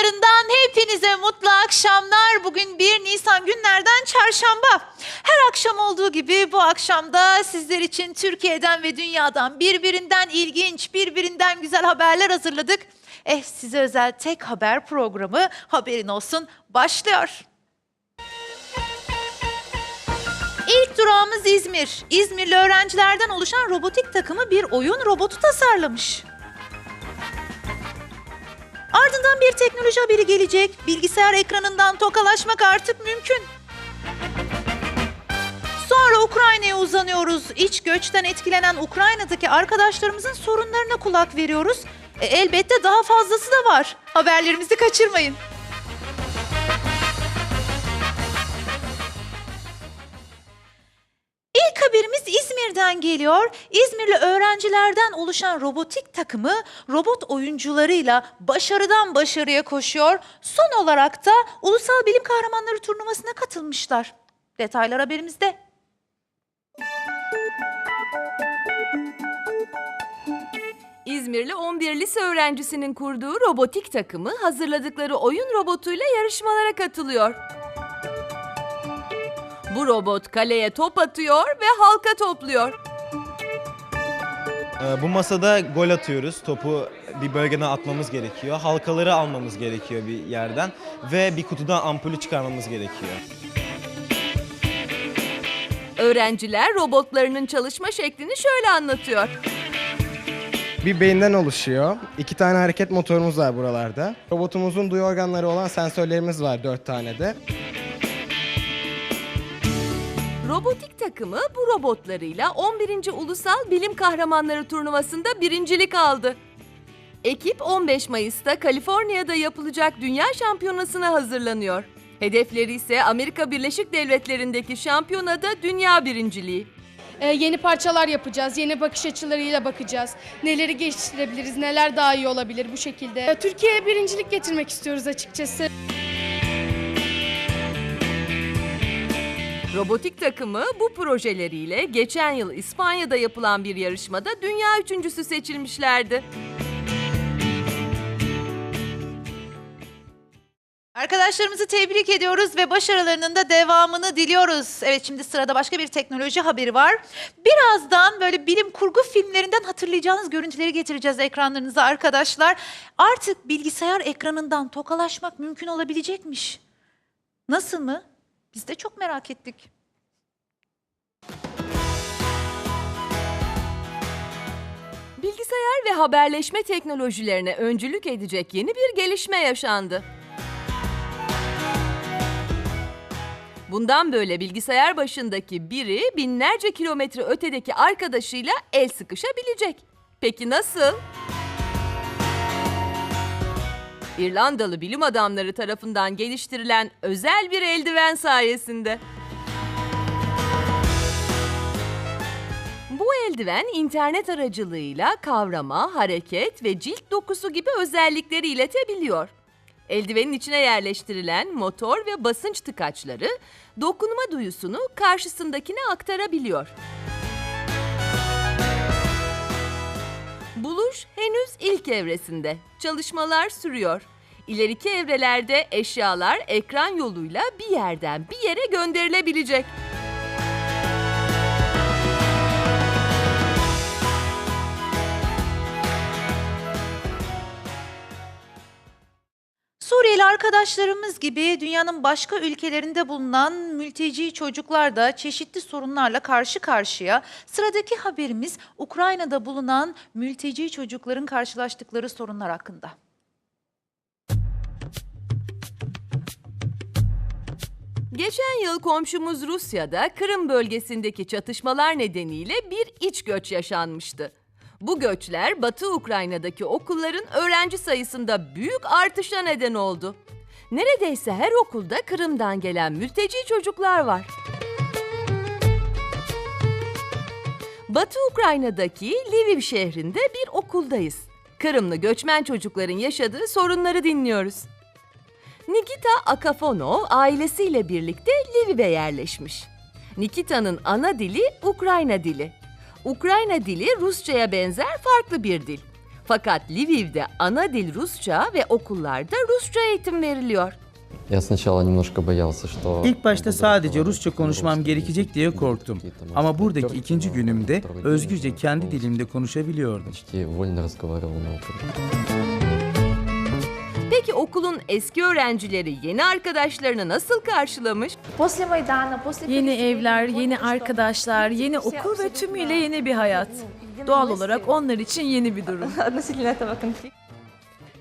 ekranlarından hepinize mutlu akşamlar. Bugün 1 Nisan günlerden çarşamba. Her akşam olduğu gibi bu akşamda sizler için Türkiye'den ve dünyadan birbirinden ilginç, birbirinden güzel haberler hazırladık. Eh size özel tek haber programı haberin olsun başlıyor. İlk durağımız İzmir. İzmirli öğrencilerden oluşan robotik takımı bir oyun robotu tasarlamış. Ardından bir teknoloji haberi gelecek. Bilgisayar ekranından tokalaşmak artık mümkün. Sonra Ukrayna'ya uzanıyoruz. İç göçten etkilenen Ukrayna'daki arkadaşlarımızın sorunlarına kulak veriyoruz. E, elbette daha fazlası da var. Haberlerimizi kaçırmayın. İzmir'den geliyor. İzmirli öğrencilerden oluşan robotik takımı robot oyuncularıyla başarıdan başarıya koşuyor. Son olarak da Ulusal Bilim Kahramanları turnuvasına katılmışlar. Detaylar haberimizde. İzmirli 11 lise öğrencisinin kurduğu robotik takımı hazırladıkları oyun robotuyla yarışmalara katılıyor. Bu robot kaleye top atıyor ve halka topluyor. Ee, Bu masada gol atıyoruz. Topu bir bölgeden atmamız gerekiyor. Halkaları almamız gerekiyor bir yerden ve bir kutudan ampulü çıkarmamız gerekiyor. Öğrenciler robotlarının çalışma şeklini şöyle anlatıyor. Bir beyinden oluşuyor. İki tane hareket motorumuz var buralarda. Robotumuzun duyu organları olan sensörlerimiz var dört tane de. Robotik takımı bu robotlarıyla 11. Ulusal Bilim Kahramanları turnuvasında birincilik aldı. Ekip 15 Mayıs'ta Kaliforniya'da yapılacak Dünya Şampiyonası'na hazırlanıyor. Hedefleri ise Amerika Birleşik Devletleri'ndeki şampiyonada dünya birinciliği. Ee, yeni parçalar yapacağız, yeni bakış açılarıyla bakacağız. Neleri geliştirebiliriz, neler daha iyi olabilir bu şekilde. Ee, Türkiye'ye birincilik getirmek istiyoruz açıkçası. Robotik takımı bu projeleriyle geçen yıl İspanya'da yapılan bir yarışmada dünya üçüncüsü seçilmişlerdi. Arkadaşlarımızı tebrik ediyoruz ve başarılarının da devamını diliyoruz. Evet şimdi sırada başka bir teknoloji haberi var. Birazdan böyle bilim kurgu filmlerinden hatırlayacağınız görüntüleri getireceğiz ekranlarınıza arkadaşlar. Artık bilgisayar ekranından tokalaşmak mümkün olabilecekmiş. Nasıl mı? Biz de çok merak ettik. Bilgisayar ve haberleşme teknolojilerine öncülük edecek yeni bir gelişme yaşandı. Bundan böyle bilgisayar başındaki biri binlerce kilometre ötedeki arkadaşıyla el sıkışabilecek. Peki nasıl? İrlandalı bilim adamları tarafından geliştirilen özel bir eldiven sayesinde. Bu eldiven internet aracılığıyla kavrama, hareket ve cilt dokusu gibi özellikleri iletebiliyor. Eldivenin içine yerleştirilen motor ve basınç tıkaçları dokunma duyusunu karşısındakine aktarabiliyor. Buluş henüz ilk evresinde. Çalışmalar sürüyor. İleriki evrelerde eşyalar ekran yoluyla bir yerden bir yere gönderilebilecek. Suriyeli arkadaşlarımız gibi dünyanın başka ülkelerinde bulunan mülteci çocuklar da çeşitli sorunlarla karşı karşıya. Sıradaki haberimiz Ukrayna'da bulunan mülteci çocukların karşılaştıkları sorunlar hakkında. Geçen yıl komşumuz Rusya'da Kırım bölgesindeki çatışmalar nedeniyle bir iç göç yaşanmıştı. Bu göçler Batı Ukrayna'daki okulların öğrenci sayısında büyük artışa neden oldu. Neredeyse her okulda Kırım'dan gelen mülteci çocuklar var. Batı Ukrayna'daki Lviv şehrinde bir okuldayız. Kırımlı göçmen çocukların yaşadığı sorunları dinliyoruz. Nikita Akafonov ailesiyle birlikte Lviv'e yerleşmiş. Nikita'nın ana dili Ukrayna dili. Ukrayna dili Rusça'ya benzer farklı bir dil. Fakat Lviv'de ana dil Rusça ve okullarda Rusça eğitim veriliyor. İlk başta sadece Rusça konuşmam gerekecek diye korktum. Ama buradaki ikinci günümde özgürce kendi dilimde konuşabiliyordum. Peki okulun eski öğrencileri yeni arkadaşlarını nasıl karşılamış? Yeni evler, yeni arkadaşlar, yeni okul ve tümüyle yeni bir hayat. Doğal olarak onlar için yeni bir durum.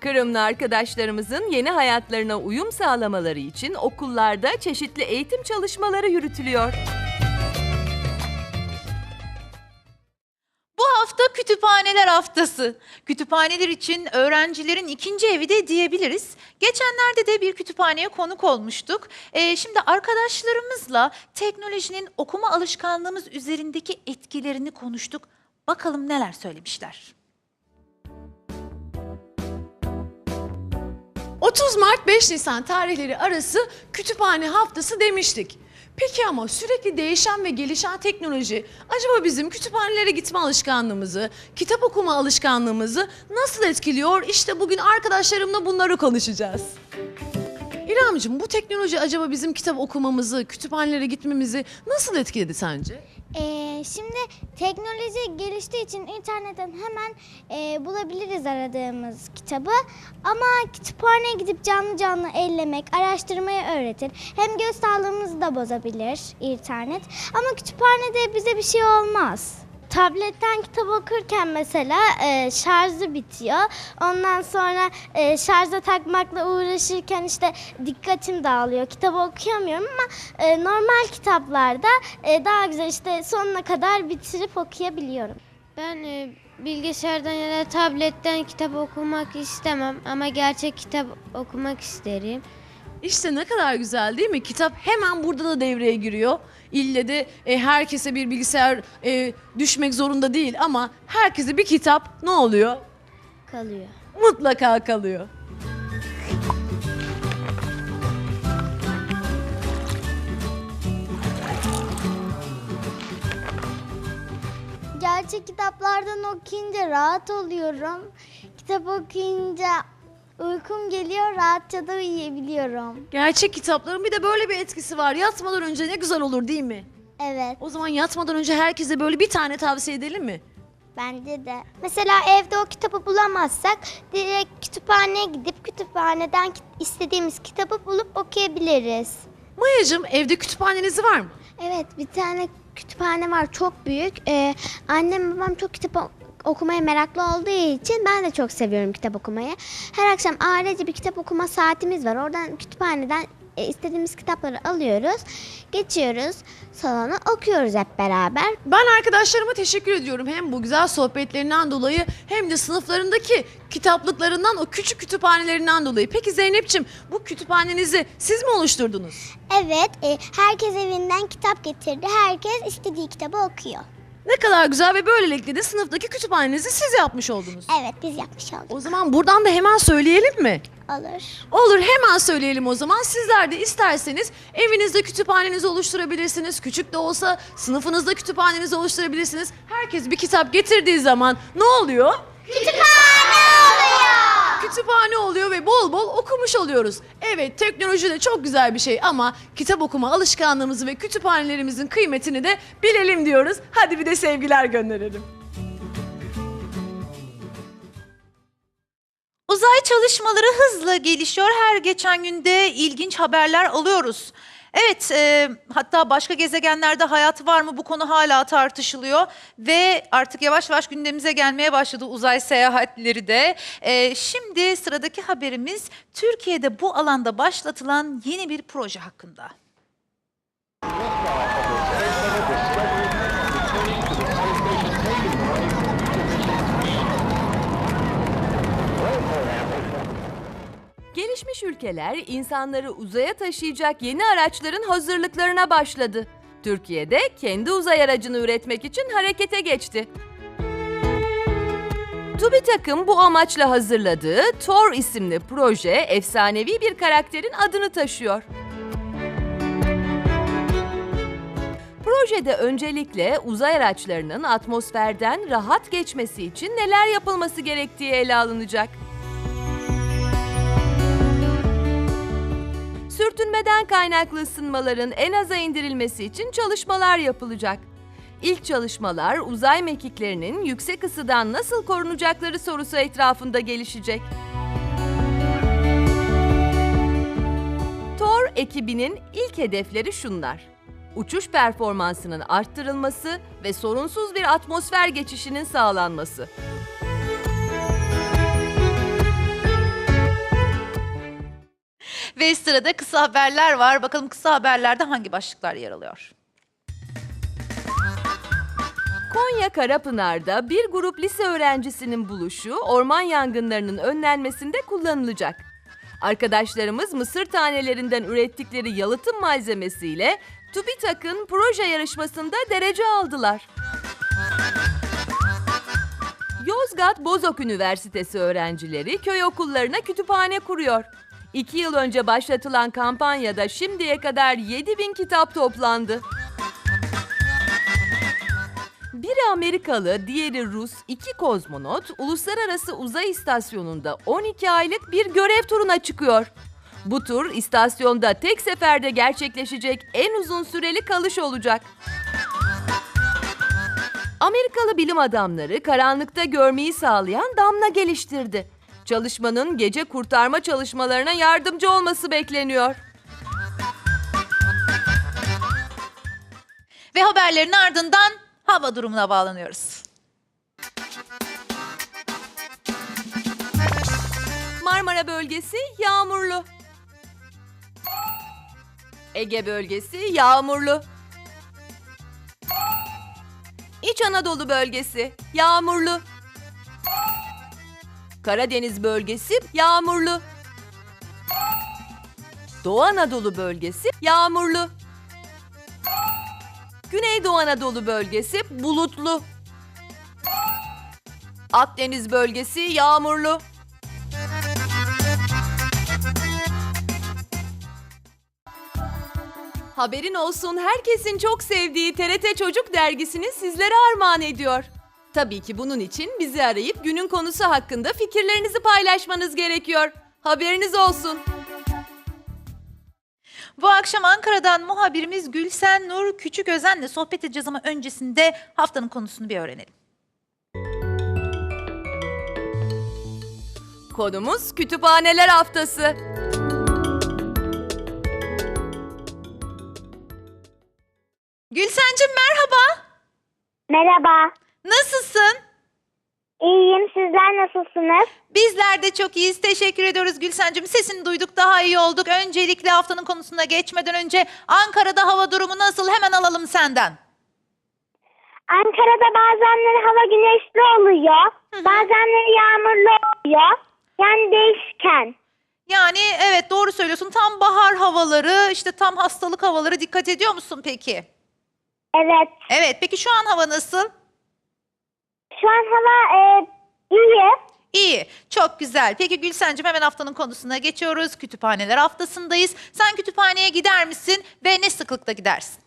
Kırımlı arkadaşlarımızın yeni hayatlarına uyum sağlamaları için okullarda çeşitli eğitim çalışmaları yürütülüyor. Kütüphaneler haftası. Kütüphaneler için öğrencilerin ikinci evi de diyebiliriz. Geçenlerde de bir kütüphaneye konuk olmuştuk. Ee, şimdi arkadaşlarımızla teknolojinin okuma alışkanlığımız üzerindeki etkilerini konuştuk. Bakalım neler söylemişler. 30 Mart 5 Nisan tarihleri arası kütüphane haftası demiştik. Peki ama sürekli değişen ve gelişen teknoloji acaba bizim kütüphanelere gitme alışkanlığımızı, kitap okuma alışkanlığımızı nasıl etkiliyor? İşte bugün arkadaşlarımla bunları konuşacağız. İremciğim bu teknoloji acaba bizim kitap okumamızı, kütüphanelere gitmemizi nasıl etkiledi sence? Ee, şimdi teknoloji geliştiği için internetten hemen e, bulabiliriz aradığımız kitabı. Ama kütüphaneye gidip canlı canlı ellemek, araştırmayı öğretir. Hem göz sağlığımızı da bozabilir internet. Ama kütüphanede bize bir şey olmaz. Tabletten kitap okurken mesela e, şarjı bitiyor. Ondan sonra e, şarja takmakla uğraşırken işte dikkatim dağılıyor. Kitabı okuyamıyorum ama e, normal kitaplarda e, daha güzel işte sonuna kadar bitirip okuyabiliyorum. Ben e, bilgisayardan ya da tabletten kitap okumak istemem ama gerçek kitap okumak isterim. İşte ne kadar güzel değil mi? Kitap hemen burada da devreye giriyor. İlle de e, herkese bir bilgisayar e, düşmek zorunda değil ama herkese bir kitap ne oluyor? Kalıyor. Mutlaka kalıyor. Gerçek kitaplardan okuyunca rahat oluyorum. Kitap okuyunca uykum geliyor, rahatça da uyuyabiliyorum. Gerçek kitapların bir de böyle bir etkisi var. Yatmadan önce ne güzel olur değil mi? Evet, O zaman yatmadan önce herkese böyle bir tane tavsiye edelim mi? bence de. Mesela evde o kitabı bulamazsak direkt kütüphaneye gidip kütüphaneden kit- istediğimiz kitabı bulup okuyabiliriz. Mayacığım evde kütüphaneniz var mı? Evet, bir tane kütüphane var çok büyük. Ee, annem babam çok kitap okumaya meraklı olduğu için ben de çok seviyorum kitap okumayı. Her akşam ailece bir kitap okuma saatimiz var. Oradan kütüphaneden e, istediğimiz kitapları alıyoruz. Geçiyoruz salona okuyoruz hep beraber. Ben arkadaşlarıma teşekkür ediyorum. Hem bu güzel sohbetlerinden dolayı hem de sınıflarındaki kitaplıklarından o küçük kütüphanelerinden dolayı. Peki Zeynep'ciğim bu kütüphanenizi siz mi oluşturdunuz? Evet, e, herkes evinden kitap getirdi. Herkes istediği kitabı okuyor. Ne kadar güzel ve böylelikle de sınıftaki kütüphanenizi siz yapmış oldunuz. Evet, biz yapmış olduk. O zaman buradan da hemen söyleyelim mi? Olur. Olur hemen söyleyelim o zaman. Sizler de isterseniz evinizde kütüphanenizi oluşturabilirsiniz. Küçük de olsa sınıfınızda kütüphanenizi oluşturabilirsiniz. Herkes bir kitap getirdiği zaman ne oluyor? Kütüphane oluyor ve bol bol okumuş oluyoruz. Evet teknoloji de çok güzel bir şey ama kitap okuma alışkanlığımızı ve kütüphanelerimizin kıymetini de bilelim diyoruz. Hadi bir de sevgiler gönderelim. Uzay çalışmaları hızla gelişiyor. Her geçen günde ilginç haberler alıyoruz. Evet, e, hatta başka gezegenlerde hayat var mı bu konu hala tartışılıyor ve artık yavaş yavaş gündemimize gelmeye başladı uzay seyahatleri de. E, şimdi sıradaki haberimiz Türkiye'de bu alanda başlatılan yeni bir proje hakkında. Ülkeler insanları uzaya taşıyacak yeni araçların hazırlıklarına başladı. Türkiye'de kendi uzay aracını üretmek için harekete geçti. TÜBİTAK'ın bu amaçla hazırladığı Thor isimli proje efsanevi bir karakterin adını taşıyor. Projede öncelikle uzay araçlarının atmosferden rahat geçmesi için neler yapılması gerektiği ele alınacak. Sürtünmeden kaynaklı ısınmaların en aza indirilmesi için çalışmalar yapılacak. İlk çalışmalar uzay mekiklerinin yüksek ısıdan nasıl korunacakları sorusu etrafında gelişecek. Thor ekibinin ilk hedefleri şunlar. Uçuş performansının arttırılması ve sorunsuz bir atmosfer geçişinin sağlanması. Ve sırada kısa haberler var. Bakalım kısa haberlerde hangi başlıklar yer alıyor? Konya Karapınar'da bir grup lise öğrencisinin buluşu orman yangınlarının önlenmesinde kullanılacak. Arkadaşlarımız mısır tanelerinden ürettikleri yalıtım malzemesiyle TÜBİTAK'ın proje yarışmasında derece aldılar. Yozgat Bozok Üniversitesi öğrencileri köy okullarına kütüphane kuruyor. İki yıl önce başlatılan kampanyada şimdiye kadar 7000 kitap toplandı. Biri Amerikalı, diğeri Rus, iki kozmonot Uluslararası Uzay İstasyonu'nda 12 aylık bir görev turuna çıkıyor. Bu tur istasyonda tek seferde gerçekleşecek en uzun süreli kalış olacak. Amerikalı bilim adamları karanlıkta görmeyi sağlayan damla geliştirdi. Çalışmanın gece kurtarma çalışmalarına yardımcı olması bekleniyor. Ve haberlerin ardından hava durumuna bağlanıyoruz. Marmara bölgesi yağmurlu. Ege bölgesi yağmurlu. İç Anadolu bölgesi yağmurlu. Karadeniz bölgesi yağmurlu. Doğu Anadolu bölgesi yağmurlu. Güneydoğu Anadolu bölgesi bulutlu. Akdeniz bölgesi yağmurlu. Haberin olsun herkesin çok sevdiği TRT Çocuk dergisini sizlere armağan ediyor. Tabii ki bunun için bizi arayıp günün konusu hakkında fikirlerinizi paylaşmanız gerekiyor. Haberiniz olsun. Bu akşam Ankara'dan muhabirimiz Gülsen Nur Küçüközen'le sohbet edeceğiz ama öncesinde haftanın konusunu bir öğrenelim. Konumuz Kütüphaneler Haftası. Gülsencim merhaba. Merhaba. Nasılsın? İyiyim. Sizler nasılsınız? Bizler de çok iyiyiz. Teşekkür ediyoruz Gülsencim. Sesini duyduk daha iyi olduk. Öncelikle haftanın konusuna geçmeden önce Ankara'da hava durumu nasıl? Hemen alalım senden. Ankara'da bazenleri hava güneşli oluyor. Bazenleri yağmurlu oluyor. Yani değişken. Yani evet doğru söylüyorsun. Tam bahar havaları, işte tam hastalık havaları dikkat ediyor musun peki? Evet. Evet. Peki şu an hava nasıl? Şu an hava e, iyi. İyi, çok güzel. Peki Gülsencim hemen haftanın konusuna geçiyoruz. Kütüphaneler haftasındayız. Sen kütüphaneye gider misin ve ne sıklıkta gidersin?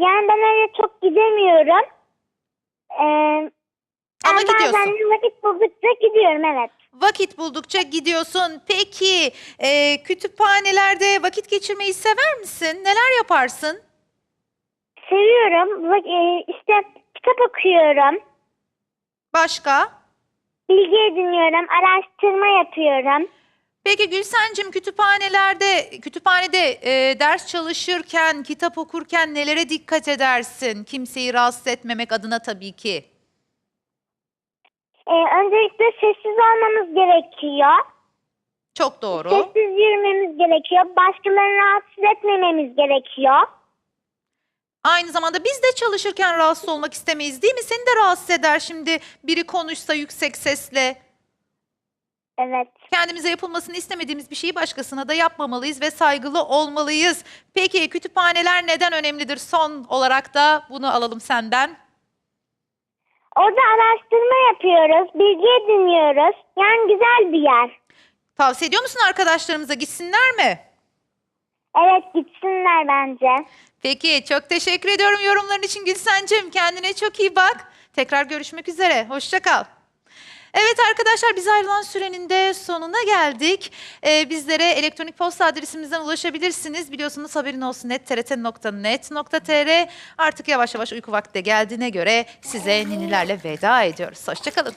Yani ben öyle çok gidemiyorum. Ee, Ama ben gidiyorsun. bazen vakit buldukça gidiyorum evet. Vakit buldukça gidiyorsun. Peki e, kütüphanelerde vakit geçirmeyi sever misin? Neler yaparsın? Seviyorum. Vak- e, işte kitap okuyorum. Başka? Bilgi ediniyorum. Araştırma yapıyorum. Peki Gülsencim kütüphanelerde, kütüphanede e, ders çalışırken, kitap okurken nelere dikkat edersin? Kimseyi rahatsız etmemek adına tabii ki. Ee, öncelikle sessiz olmamız gerekiyor. Çok doğru. Sessiz yürümemiz gerekiyor. Başkalarını rahatsız etmememiz gerekiyor. Aynı zamanda biz de çalışırken rahatsız olmak istemeyiz değil mi? Seni de rahatsız eder şimdi biri konuşsa yüksek sesle. Evet. Kendimize yapılmasını istemediğimiz bir şeyi başkasına da yapmamalıyız ve saygılı olmalıyız. Peki kütüphaneler neden önemlidir? Son olarak da bunu alalım senden. Orada araştırma yapıyoruz. Bilgi ediniyoruz. Yani güzel bir yer. Tavsiye ediyor musun arkadaşlarımıza gitsinler mi? Evet gitsinler bence. Peki çok teşekkür ediyorum yorumların için Gülsen'cim. Kendine çok iyi bak. Tekrar görüşmek üzere. Hoşça kal. Evet arkadaşlar biz ayrılan sürenin de sonuna geldik. Ee, bizlere elektronik posta adresimizden ulaşabilirsiniz. Biliyorsunuz haberin olsun net trt.net.tr Artık yavaş yavaş uyku vakti geldiğine göre size ninilerle veda ediyoruz. Hoşçakalın.